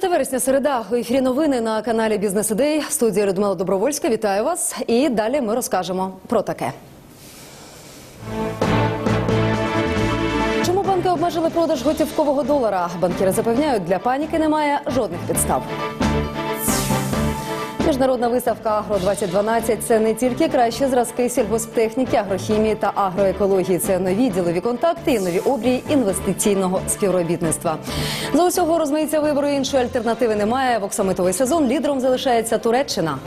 5 вересня середа у ефірі новини на каналі Бізнес Ідей. Студія Людмила Добровольська. Вітаю вас. І далі ми розкажемо про таке. Чому банки обмежили продаж готівкового долара? Банкіри запевняють, для паніки немає жодних підстав. Міжнародна виставка Агро 2012 це не тільки кращі зразки сільгосптехніки, агрохімії та агроекології. Це нові ділові контакти і нові обрії інвестиційного співробітництва. За усього розмаїться вибору іншої альтернативи немає. В оксамитовий сезон лідером залишається Туреччина.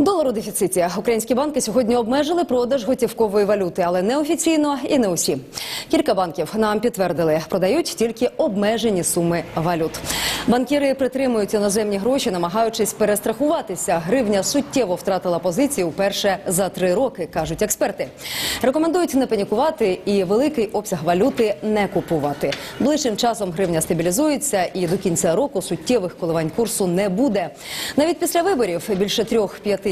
Долар у дефіциті. Українські банки сьогодні обмежили продаж готівкової валюти, але не офіційно і не усі. Кілька банків нам підтвердили, продають тільки обмежені суми валют. Банкіри притримують іноземні гроші, намагаючись перестрахуватися. Гривня суттєво втратила позиції вперше за три роки, кажуть експерти. Рекомендують не панікувати і великий обсяг валюти не купувати. Ближчим часом гривня стабілізується, і до кінця року суттєвих коливань курсу не буде. Навіть після виборів більше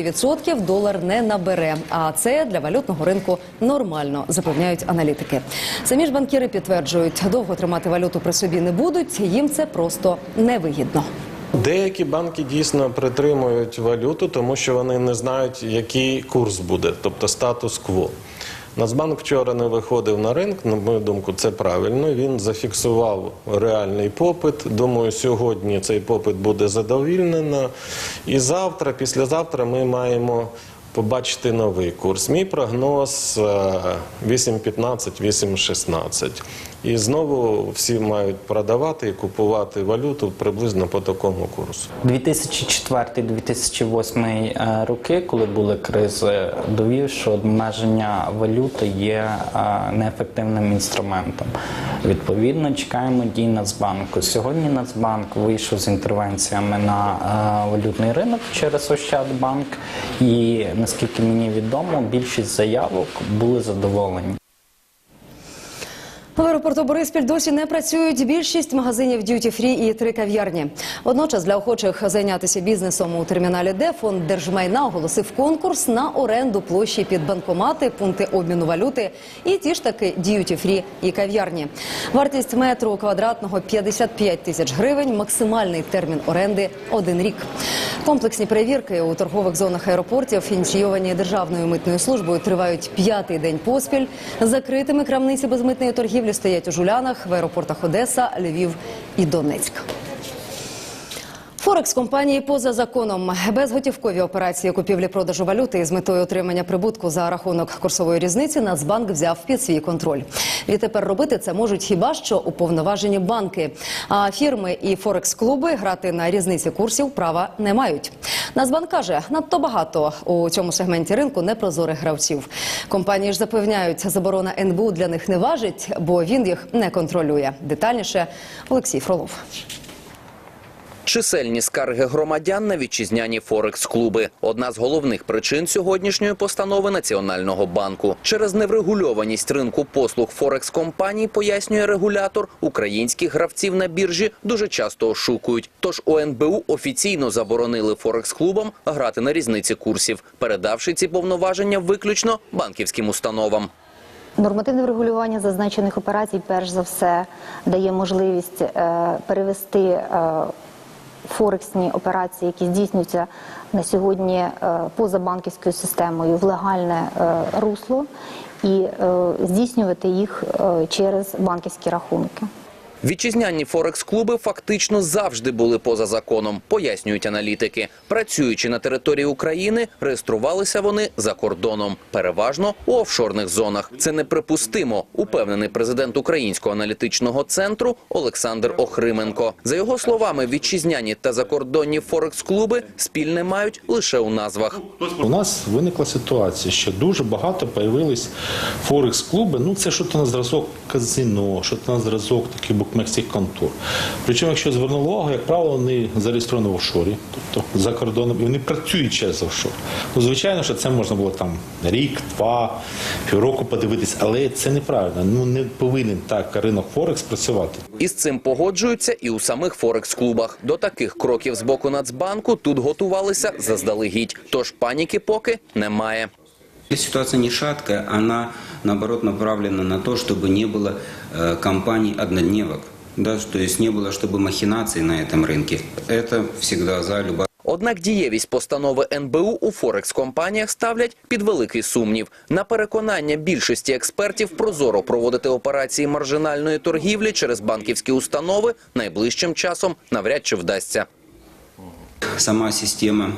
3-5% долар не набере. А це для валютного ринку нормально, запевняють аналітики. Самі ж банкіри підтверджують, довго тримати валюту при собі не будуть. Їм це просто невигідно. Деякі банки дійсно притримують валюту, тому що вони не знають, який курс буде, тобто статус-кво. Нацбанк вчора не виходив на ринок, на мою думку, це правильно. Він зафіксував реальний попит. Думаю, сьогодні цей попит буде задовільнено. І завтра, післязавтра, ми маємо побачити новий курс. Мій прогноз е, 8.15, 8.16. І знову всі мають продавати і купувати валюту приблизно по такому курсу. 2004-2008 е, роки, коли були кризи, довів, що обмеження валюти є е, неефективним інструментом. Відповідно, чекаємо дій Нацбанку. Сьогодні Нацбанк вийшов з інтервенціями на е, валютний ринок через Ощадбанк, і наскільки мені відомо, більшість заявок були задоволені. В аеропорту Бориспіль досі не працюють більшість магазинів д'юті фрі і три кав'ярні. Водночас для охочих зайнятися бізнесом у терміналі Д фонд держмайна оголосив конкурс на оренду площі під банкомати, пункти обміну валюти і ті ж таки д'юті фрі і кав'ярні. Вартість метру квадратного 55 тисяч гривень. Максимальний термін оренди один рік. Комплексні перевірки у торгових зонах аеропортів, ініційовані державною митною службою, тривають п'ятий день поспіль. Закритими крамниці безмитної торгівлі стоять у Жулянах, в аеропортах Одеса, Львів і Донецьк. Форекс компанії поза законом безготівкові операції купівлі-продажу валюти з метою отримання прибутку за рахунок курсової різниці Нацбанк взяв під свій контроль. Відтепер робити це можуть хіба що уповноважені банки. А фірми і форекс-клуби грати на різниці курсів права не мають. Нацбанк каже, надто багато у цьому сегменті ринку непрозорих гравців. Компанії ж запевняють, заборона НБУ для них не важить, бо він їх не контролює. Детальніше Олексій Фролов. Чисельні скарги громадян на вітчизняні форекс-клуби – одна з головних причин сьогоднішньої постанови Національного банку. Через неврегульованість ринку послуг форекс-компаній, пояснює регулятор, українських гравців на біржі дуже часто ошукують. Тож у НБУ офіційно заборонили форекс-клубам грати на різниці курсів, передавши ці повноваження виключно банківським установам. Нормативне врегулювання зазначених операцій, перш за все, дає можливість е, перевести е, форексні операції, які здійснюються на сьогодні е, поза банківською системою, в легальне е, русло і е, здійснювати їх через банківські рахунки. Вітчизняні форекс-клуби фактично завжди були поза законом, пояснюють аналітики. Працюючи на території України, реєструвалися вони за кордоном, переважно у офшорних зонах. Це неприпустимо, упевнений президент Українського аналітичного центру Олександр Охрименко. За його словами, вітчизняні та закордонні форекс-клуби спільне мають лише у назвах. У нас виникла ситуація, що дуже багато появились форекс-клуби. Ну, це що-то на зразок казино, що-то на зразок таких букмекерських контор. Причому, якщо звернули увагу, як правило, вони зареєстровані в офшорі, тобто за кордоном, і вони працюють через офшор. Ну, звичайно, що це можна було там рік, два, півроку подивитись, але це неправильно. Ну не повинен так ринок Форекс працювати. Із цим погоджуються і у самих форекс-клубах. До таких кроків з боку Нацбанку тут готувалися заздалегідь. Тож паніки поки немає. Ситуация не шаткая, она наоборот направлена на то, чтобы не было э, компаний однодневок. да, то есть не было, чтобы махинаций на этом рынке. Это всегда за любая Однак дієвість постанови НБУ у Форекс-компаніях ставлять під великий сумнів. На переконання більшості експертів прозоро проводити операції маржинальної торгівлі через банківські установи найближчим часом навряд чи вдасться. сама система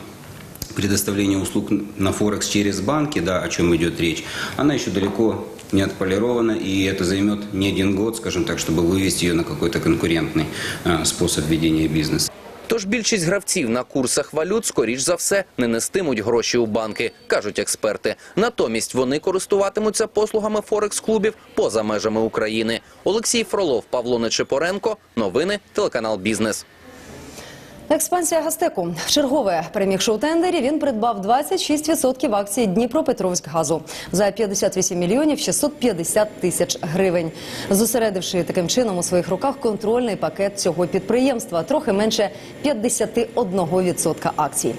предоставления услуг на Форекс через банки, да, о чем идет речь, она еще далеко не отполирована, и это займет не один год, скажем так, чтобы вывести ее на какой-то конкурентный э, способ ведения бизнеса. Тож більшість гравців на курсах валют, скоріш за все, не нестимуть гроші у банки, кажуть експерти. Натомість вони користуватимуться послугами Форекс-клубів поза межами України. Олексій Фролов, Павло Нечипоренко. Новини, телеканал «Бізнес». Експансія Гастеку. Чергове перемігши у тендері, він придбав 26% акцій Дніпропетровськгазу за 58 мільйонів 650 тисяч гривень, зосередивши таким чином у своїх руках контрольний пакет цього підприємства, трохи менше 51% акцій.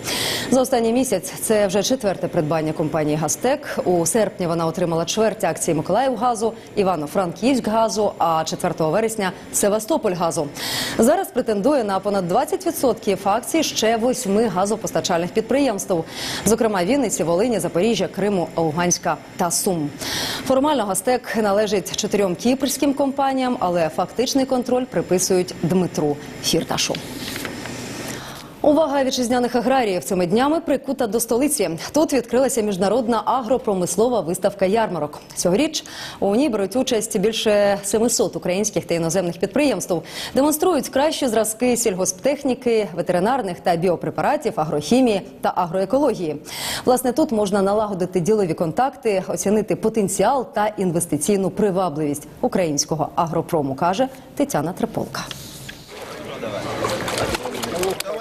За останній місяць це вже четверте придбання компанії Гастек. У серпні вона отримала чверть акцій Миколаївгазу, Івано-Франківськгазу, а 4 вересня Севастопольгазу. Зараз претендує на понад 20% акцій ще восьми газопостачальних підприємств, зокрема Вінниці, Волині, Запоріжжя, Криму, Луганська та Сум. Формально Гастек належить чотирьом кіпрським компаніям, але фактичний контроль приписують Дмитру Фірташу. Увага вітчизняних аграріїв цими днями прикута до столиці. Тут відкрилася міжнародна агропромислова виставка ярмарок. Цьогоріч у ній беруть участь більше 700 українських та іноземних підприємств. Демонструють кращі зразки сільгосптехніки, ветеринарних та біопрепаратів, агрохімії та агроекології. Власне, тут можна налагодити ділові контакти, оцінити потенціал та інвестиційну привабливість українського агропрому, каже Тетяна Треполка.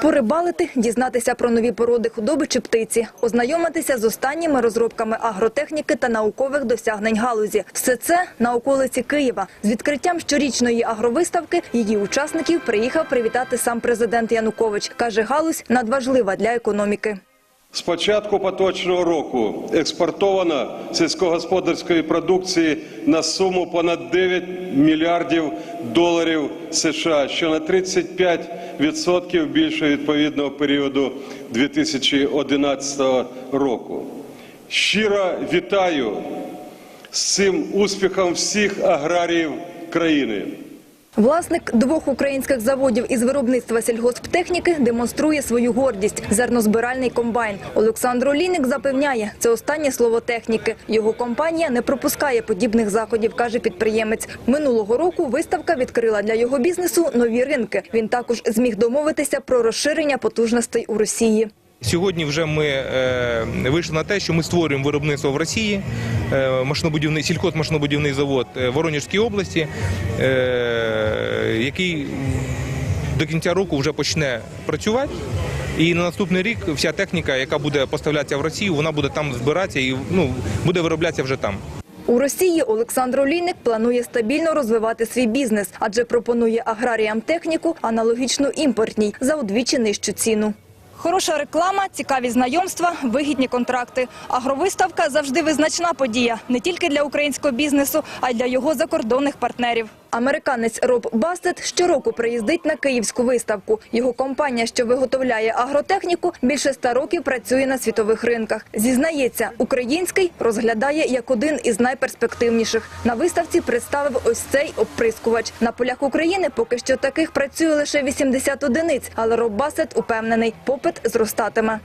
Порибалити, дізнатися про нові породи худоби чи птиці, ознайомитися з останніми розробками агротехніки та наукових досягнень галузі. Все це на околиці Києва. З відкриттям щорічної агровиставки її учасників приїхав привітати сам президент Янукович. Каже, галузь надважлива для економіки. З початку поточного року експортовано сільськогосподарської продукції на суму понад 9 мільярдів доларів США, що на 35% більше відповідного періоду 2011 року. Щиро вітаю з цим успіхом всіх аграріїв країни. Власник двох українських заводів із виробництва сільгосптехніки демонструє свою гордість – зернозбиральний комбайн. Олександр Олійник запевняє, це останнє слово техніки. Його компанія не пропускає подібних заходів, каже підприємець. Минулого року виставка відкрила для його бізнесу нові ринки. Він також зміг домовитися про розширення потужностей у Росії. Сьогодні вже ми е, вийшли на те, що ми створюємо виробництво в Росії, е, машинобудівний сільхозмашинобудівний завод е, Воронежській області, е, який до кінця року вже почне працювати. І на наступний рік вся техніка, яка буде поставлятися в Росію, вона буде там збиратися і ну, буде вироблятися вже там. У Росії Олександр Олійник планує стабільно розвивати свій бізнес, адже пропонує аграріям техніку, аналогічну імпортній, за удвічі нижчу ціну. Хороша реклама, цікаві знайомства, вигідні контракти. Агровиставка завжди визначна подія не тільки для українського бізнесу, а й для його закордонних партнерів. Американець Роб Бастет щороку приїздить на київську виставку. Його компанія, що виготовляє агротехніку, більше ста років працює на світових ринках. Зізнається, український розглядає як один із найперспективніших. На виставці представив ось цей оприскувач. На полях України поки що таких працює лише 80 одиниць, але Роб Басет упевнений, попит зростатиме.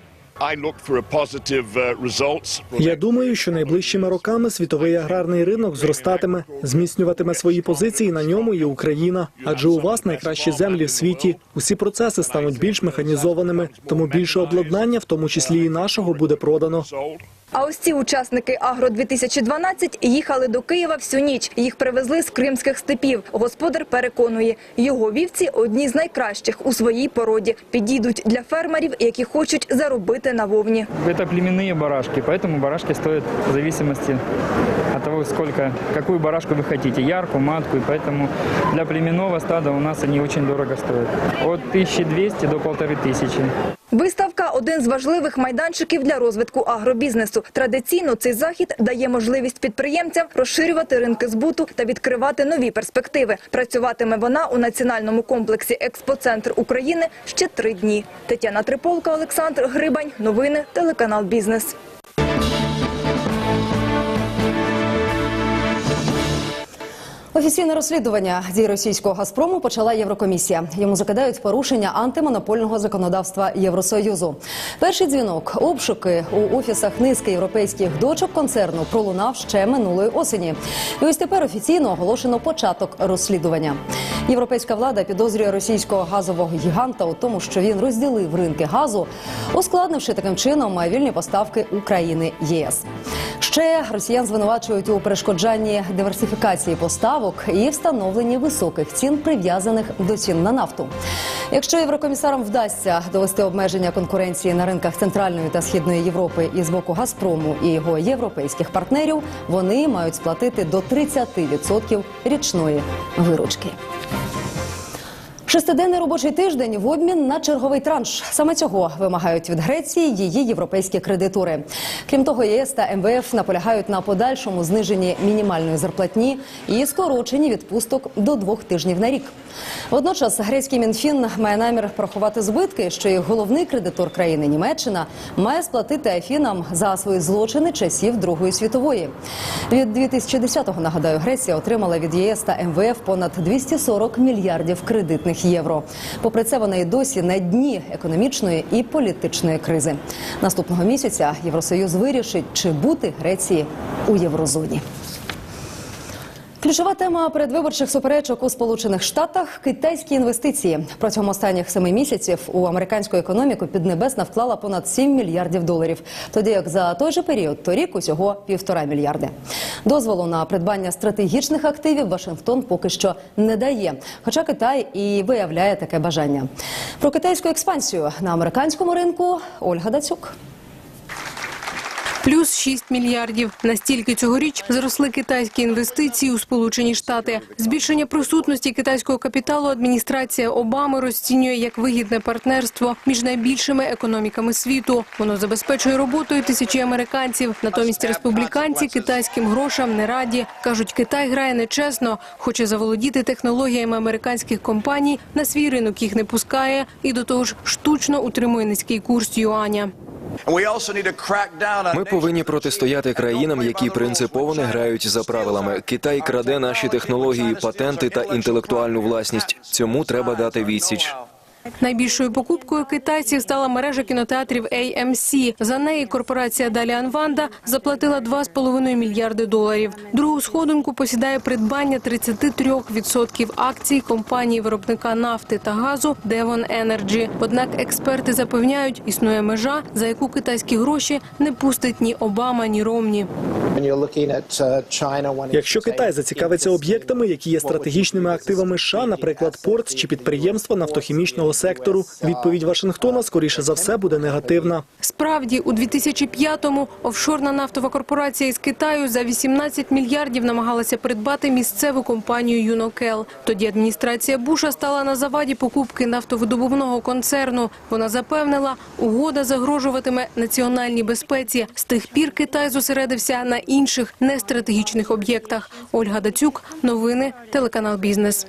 Я думаю, що найближчими роками світовий аграрний ринок зростатиме, зміцнюватиме свої позиції на ньому і Україна. Адже у вас найкращі землі в світі. Усі процеси стануть більш механізованими, тому більше обладнання, в тому числі і нашого, буде продано. А ось ці учасники Агро-2012 їхали до Києва всю ніч. Їх привезли з кримських степів. Господар переконує, його вівці одні з найкращих у своїй породі. Підійдуть для фермерів, які хочуть заробити на вовні. Это племенные барашки, поэтому барашки стоят в зависимости от того, сколько, какую барашку вы хотите, ярку, матку, и поэтому для племенного стада у нас они очень дорого стоят. От 1200 до 1500. Виставка – один з важливих майданчиків для розвитку агробізнесу. Традиційно цей захід дає можливість підприємцям розширювати ринки збуту та відкривати нові перспективи. Працюватиме вона у національному комплексі «Експоцентр України» ще три дні. Тетяна Триполка, Олександр Грибань. Новини телеканал Бізнес. Офіційне розслідування дій російського Газпрому почала Єврокомісія. Йому закидають порушення антимонопольного законодавства Євросоюзу. Перший дзвінок обшуки у офісах низки європейських дочок концерну пролунав ще минулої осені. І ось тепер офіційно оголошено початок розслідування. Європейська влада підозрює російського газового гіганта у тому, що він розділив ринки газу, ускладнивши таким чином вільні поставки України ЄС. Ще росіян звинувачують у перешкоджанні диверсифікації поставок і встановленні високих цін, прив'язаних до цін на нафту. Якщо єврокомісарам вдасться довести обмеження конкуренції на ринках Центральної та Східної Європи і з боку Газпрому і його європейських партнерів, вони мають сплатити до 30% річної виручки. Шестиденний робочий тиждень в обмін на черговий транш. Саме цього вимагають від Греції її європейські кредитори. Крім того, ЄС та МВФ наполягають на подальшому зниженні мінімальної зарплатні і скороченні відпусток до двох тижнів на рік. Водночас грецький мінфін має намір порахувати збитки, що їх головний кредитор країни Німеччина має сплатити Афінам за свої злочини часів Другої світової. Від 2010-го, нагадаю, Греція отримала від ЄС та МВФ понад 240 мільярдів кредитних євро. Попри це, вона і досі на дні економічної і політичної кризи. Наступного місяця Євросоюз вирішить, чи бути Греції у єврозоні. Ключова тема передвиборчих суперечок у Сполучених Штатах китайські інвестиції. Протягом останніх семи місяців у американську економіку Піднебесна вклала понад 7 мільярдів доларів. Тоді як за той же період торік усього півтора мільярди. Дозволу на придбання стратегічних активів Вашингтон поки що не дає. Хоча Китай і виявляє таке бажання. Про китайську експансію на американському ринку Ольга Дацюк. Плюс 6 мільярдів. Настільки цьогоріч зросли китайські інвестиції у Сполучені Штати. Збільшення присутності китайського капіталу адміністрація Обами розцінює як вигідне партнерство між найбільшими економіками світу. Воно забезпечує роботою тисячі американців. Натомість республіканці китайським грошам не раді. Кажуть, Китай грає нечесно, хоче заволодіти технологіями американських компаній, на свій ринок їх не пускає і до того ж штучно утримує низький курс юаня. Ми повинні протистояти країнам, які принципово не грають за правилами. Китай краде наші технології, патенти та інтелектуальну власність. Цьому треба дати відсіч. Найбільшою покупкою китайців стала мережа кінотеатрів AMC. За неї корпорація Даліан Ванда заплатила 2,5 мільярди доларів. Другу сходинку посідає придбання 33% акцій компанії виробника нафти та газу Devon Energy. Однак експерти запевняють, існує межа, за яку китайські гроші не пустить ні Обама, ні Ромні. Якщо Китай зацікавиться об'єктами, які є стратегічними активами США, наприклад, порт чи підприємства нафтохімічного сектору, відповідь Вашингтона скоріше за все буде негативна. Справді, у 2005-му офшорна нафтова корпорація із Китаю за 18 мільярдів намагалася придбати місцеву компанію «Юнокел». Тоді адміністрація Буша стала на заваді покупки нафтовидобувного концерну. Вона запевнила, угода загрожуватиме національній безпеці. З тих пір Китай зосередився на інших нестратегічних об'єктах. Ольга Дацюк, новини, телеканал «Бізнес».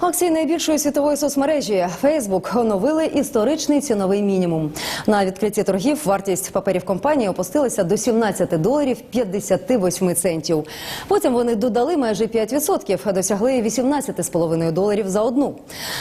Акції найбільшої світової соцмережі Facebook оновили історичний ціновий мінімум. На відкритті торгів вартість паперів компанії опустилася до 17 доларів 58 центів. Потім вони додали майже 5%, досягли 18,5 доларів за одну.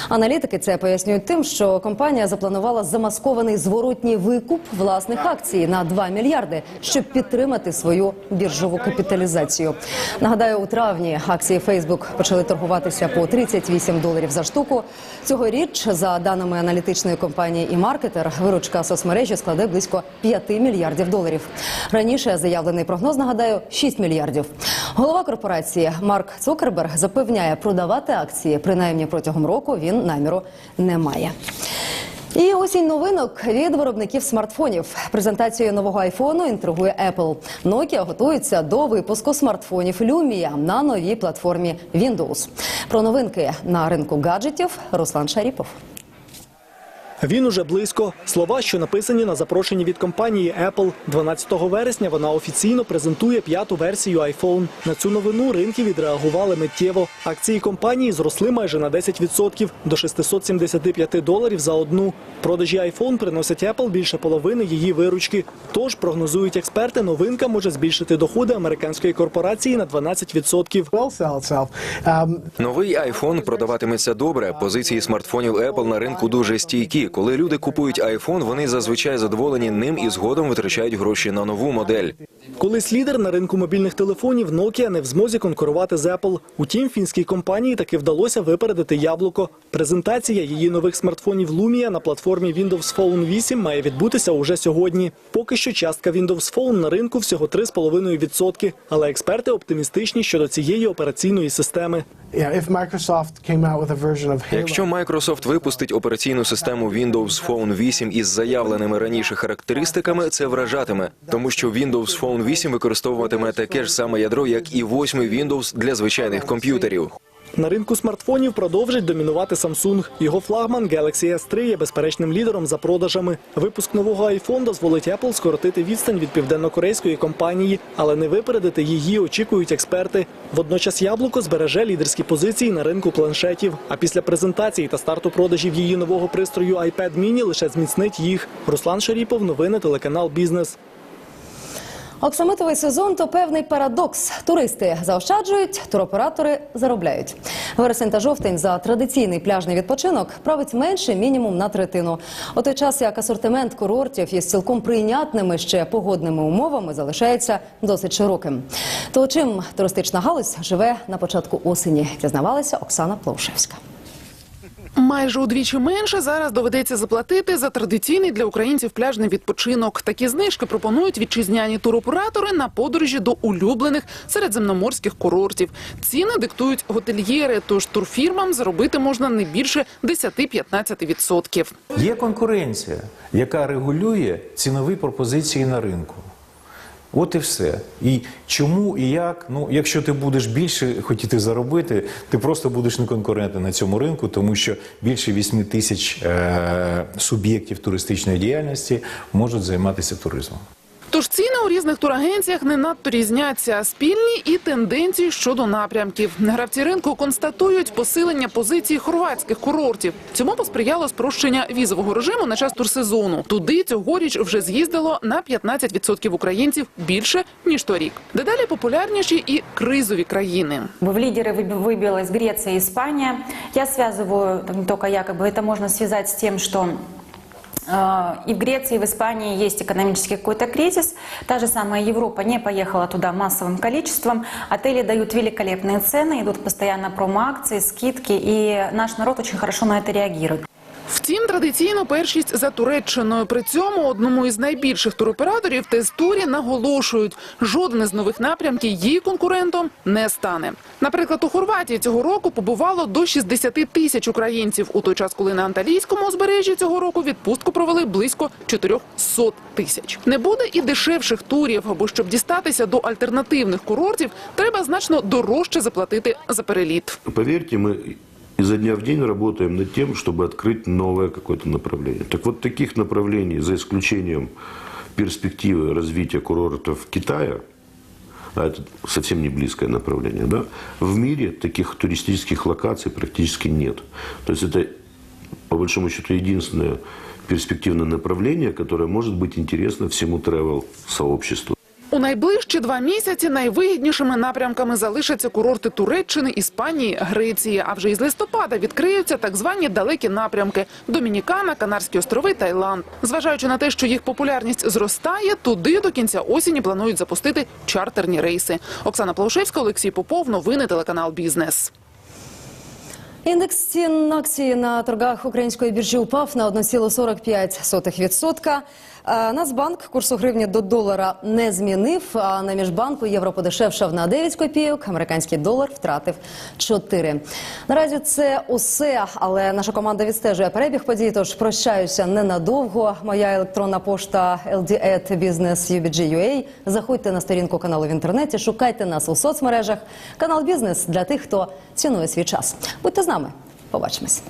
Аналітики це пояснюють тим, що компанія запланувала замаскований зворотній викуп власних акцій на 2 мільярди, щоб підтримати свою біржову капіталізацію. Нагадаю, у травні акції Facebook почали торгуватися по 38 доларів за штуку. Цьогоріч, за даними аналітичної компанії і маркетер, виручка соцмережі складе близько 5 мільярдів доларів. Раніше заявлений прогноз нагадаю 6 мільярдів. Голова корпорації Марк Цукерберг запевняє, продавати акції принаймні протягом року він наміру не має. І осінь новинок від виробників смартфонів. Презентацією нового айфону інтригує Apple. Nokia готується до випуску смартфонів Lumia на новій платформі Windows. Про новинки на ринку гаджетів Руслан Шаріпов. Він уже близько. Слова, що написані на запрошенні від компанії Apple. 12 вересня вона офіційно презентує п'яту версію iPhone. На цю новину ринки відреагували миттєво. Акції компанії зросли майже на 10% до 675 доларів за одну. Продажі iPhone приносять Apple більше половини її виручки. Тож прогнозують експерти, новинка може збільшити доходи американської корпорації на 12%. Новий iPhone продаватиметься добре. Позиції смартфонів Apple на ринку дуже стійкі. Коли люди купують iPhone, вони зазвичай задоволені ним і згодом витрачають гроші на нову модель. Колись лідер на ринку мобільних телефонів Nokia не в змозі конкурувати з Apple. Утім, фінській компанії таки вдалося випередити яблуко. Презентація її нових смартфонів Lumia на платформі Windows Phone 8 має відбутися уже сьогодні. Поки що частка Windows Phone на ринку всього 3,5%, але експерти оптимістичні щодо цієї операційної системи. Якщо Microsoft випустить операційну систему Windows Phone 8 із заявленими раніше характеристиками, це вражатиме, тому що Windows Phone 8 використовуватиме таке ж саме ядро, як і 8 Windows для звичайних комп'ютерів. На ринку смартфонів продовжить домінувати Samsung. Його флагман Galaxy S3 є безперечним лідером за продажами. Випуск нового iPhone дозволить Apple скоротити відстань від південнокорейської компанії, але не випередити її очікують експерти. Водночас яблуко збереже лідерські позиції на ринку планшетів. А після презентації та старту продажів її нового пристрою iPad mini лише зміцнить їх. Руслан Шаріпов, новини телеканал Бізнес. Оксамитовий сезон то певний парадокс. Туристи заощаджують, туроператори заробляють. Вересень та жовтень за традиційний пляжний відпочинок править менше мінімум на третину. У той час як асортимент курортів із цілком прийнятними ще погодними умовами залишається досить широким. То чим туристична галузь живе на початку осені, дізнавалася Оксана Плоушевська. Майже удвічі менше зараз доведеться заплатити за традиційний для українців пляжний відпочинок. Такі знижки пропонують вітчизняні туроператори на подорожі до улюблених середземноморських курортів. Ціни диктують готельєри, тож турфірмам заробити можна не більше 10-15%. Є конкуренція, яка регулює цінові пропозиції на ринку. От і все. І чому і як? Ну, якщо ти будеш більше хотіти заробити, ти просто будеш неконкурентний на цьому ринку, тому що більше 8 тисяч е- суб'єктів туристичної діяльності можуть займатися туризмом. Тож ціни у різних турагенціях не надто різняться. Спільні і тенденції щодо напрямків. Гравці ринку констатують посилення позицій хорватських курортів. Цьому посприяло спрощення візового режиму на час турсезону. Туди цьогоріч вже з'їздило на 15% українців більше ніж торік. Дедалі популярніші і кризові країни. В лидеры выби- выбилась Греция и Испания. Я связываю, там, не только якобы, это можно связать с тем, что э, и в Греции, и в Испании есть экономический какой-то кризис. Та же самая Европа не поехала туда массовым количеством. Отели дают великолепные цены, идут постоянно промо-акции, скидки, и наш народ очень хорошо на это реагирует. Втім, традиційно першість за Туреччиною. При цьому одному із найбільших туроператорів тестурі наголошують, жоден із нових напрямків її конкурентом не стане. Наприклад, у Хорватії цього року побувало до 60 тисяч українців, у той час, коли на Анталійському узбережжі цього року відпустку провели близько 400 тисяч. Не буде і дешевших турів, бо щоб дістатися до альтернативних курортів, треба значно дорожче заплатити за переліт. Поверьте, мы изо дня в день работаем над тем, чтобы открыть новое какое-то направление. Так вот, таких направлений, за исключением перспективы развития курортов Китая, а это совсем не близкое направление, да, в мире таких туристических локаций практически нет. То есть это, по большому счету, единственное перспективное направление, которое может быть интересно всему travel-сообществу. У найближчі два місяці найвигіднішими напрямками залишаться курорти Туреччини, Іспанії, Греції. А вже із листопада відкриються так звані далекі напрямки – Домінікана, Канарські острови, Таїланд. Зважаючи на те, що їх популярність зростає, туди до кінця осені планують запустити чартерні рейси. Оксана Плаушевська, Олексій Попов, новини телеканал Бізнес. Індекс цін акції на торгах української біржі упав на 1,45%. А Нацбанк курсу гривні до долара не змінив, а на міжбанку євро подешевшав на 9 копійок, американський долар втратив 4. Наразі це усе, але наша команда відстежує перебіг подій, тож прощаюся ненадовго. Моя електронна пошта ld.business.ubg.ua. Заходьте на сторінку каналу в інтернеті, шукайте нас у соцмережах. Канал Бізнес для тих, хто цінує свій час. Будьте з нами. Побачимось.